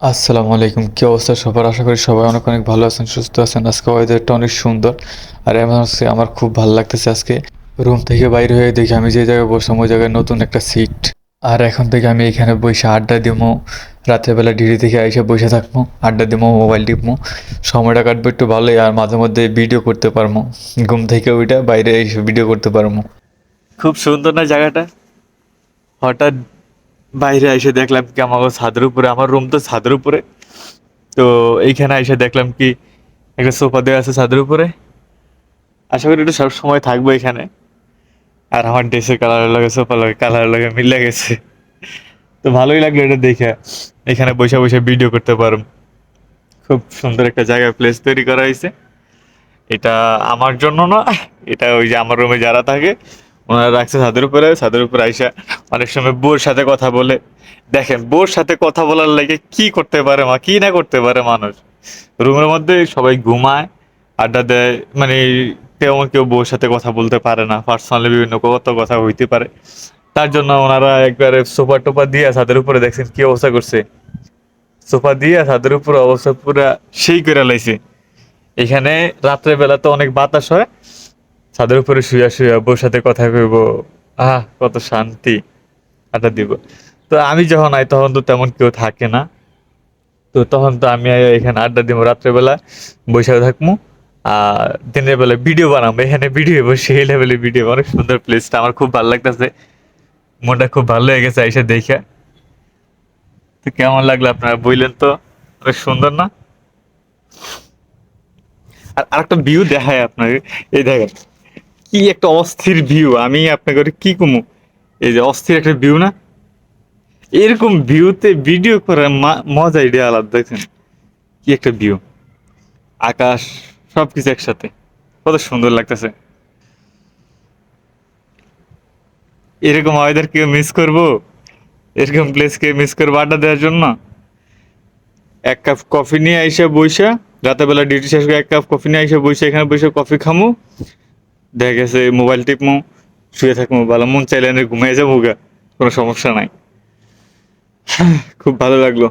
আসসালামু আলাইকুম। কি অবস্থা সবার? আশা করি সবাই অনেক অনেক ভালো আছেন, সুস্থ আছেন। আজকে ওয়েদারটা অনেক সুন্দর। আর এমন হচ্ছে, আমার খুব ভালো লাগতেছে আজকে। রুম থেকে বাইরে হয়ে দেখি আমি যে জায়গায় বসলাম, ওই জায়গায় নতুন একটা সিট আর এখন থেকে আমি এখানে বসে আড্ডা দিবো। রাতের বেলা ডিড়ি থেকে এসে বসে থাকব, আড্ডা দিবো, মোবাইল টিপবো। সময়টা কাটবো একটু ভালোই, আর মাঝে মধ্যে ভিডিও করতে পারব। ঘুম থেকে ওইটা বাইরে এসে ভিডিও করতে পারব। খুব সুন্দর না জায়গাটা? হঠাৎ বাইরে এসে দেখলাম কি আমার ছাদের উপরে, আমার রুম তো ছাদের উপরে। তো এইখানে এসে দেখলাম কি একটা সোফা দেওয়া আছে ছাদের উপরে। আশা করি একটু সব সময় থাকব এখানে। আর আমার ড্রেসের কালারের লাগে, সোফা লাগে কালারের লাগে মিলে গেছে। তো ভালোই লাগল এটা দেখে। এখানে বসে বসে ভিডিও করতে পারব খুব সুন্দর একটা জায়গা প্লেস তৈরি করা হয়েছে। এটা আমার জন্য না, এটা ওই যে আমার রুমে যারা থাকে ওনারা রাখছে ছাদের উপরে ছাদের উপরে আইসা অনেক সময় বোর সাথে কথা বলে। দেখেন বোর সাথে কথা বলার লাগে কি করতে পারে মা, কি না করতে পারে মানুষ? রুমের মধ্যে সবাই ঘুমায়, আড্ডা দেয় মানে তেমন কেউ বউর সাথে কথা বলতে পারে না পার্সোনালি বিভিন্ন কত কথা হইতে পারে। তার জন্য ওনারা একবারে সোফা টোপা দিয়ে ছাদের উপরে, দেখছেন কি অবস্থা করছে। সোফা দিয়ে ছাদের উপরে অবস্থা পুরা সেই করে লাইছে। এখানে রাত্রের বেলা তো অনেক বাতাস হয় ছাদের উপরে শুয়া শুয়া বউর সাথে কথা কইব, আহ, কত শান্তি, আড্ডা দিব। তো আমি যখন আই তখন তো তেমন কেউ থাকে না। তো তখন তো আমি এখানে আড্ডা দিব রাত্রেবেলা বসে থাকব আর দিনের বেলা ভিডিও বানাবো এখানে ভিডিও বসে, এই লেভেলে ভিডিও। অনেক সুন্দর প্লেসটা আমার খুব ভালো লাগতেছে। মনটা খুব ভালো হয়ে গেছে এসে দেখে। তো কেমন লাগল আপনারা বললেন তো? অনেক সুন্দর না? আর আরেকটা ভিউ দেখায় আপনাকে। এই দেখেন কি একটা অস্থির ভিউ আমি আপনাকে কি কমু? এই যে অস্থির একটা ভিউ না? এরকম ভিউতে ভিডিও করার মজা এটা আলাদা, দেখছেন? কি একটা ভিউ আকাশ সব কিছু একসাথে। কত সুন্দর লাগতেছে। এরকম ওয়েদার কেউ মিস করব? এরকম প্লেস কেউ মিস করব আড্ডা দেওয়ার জন্য? এক কাপ কফি নিয়ে আইসা বইসা রাতেবেলা ডিউটি শেষ করে এক কাপ কফি নিয়ে আইসা বইসা, এখানে বসে কফি খামু। দেখা গেছে মোবাইল টিপমো, শুয়ে থাকব ভালো মন চাইলে ঘুমিয়ে যাব গা কোনো সমস্যা নাই। খুব ভালো লাগল।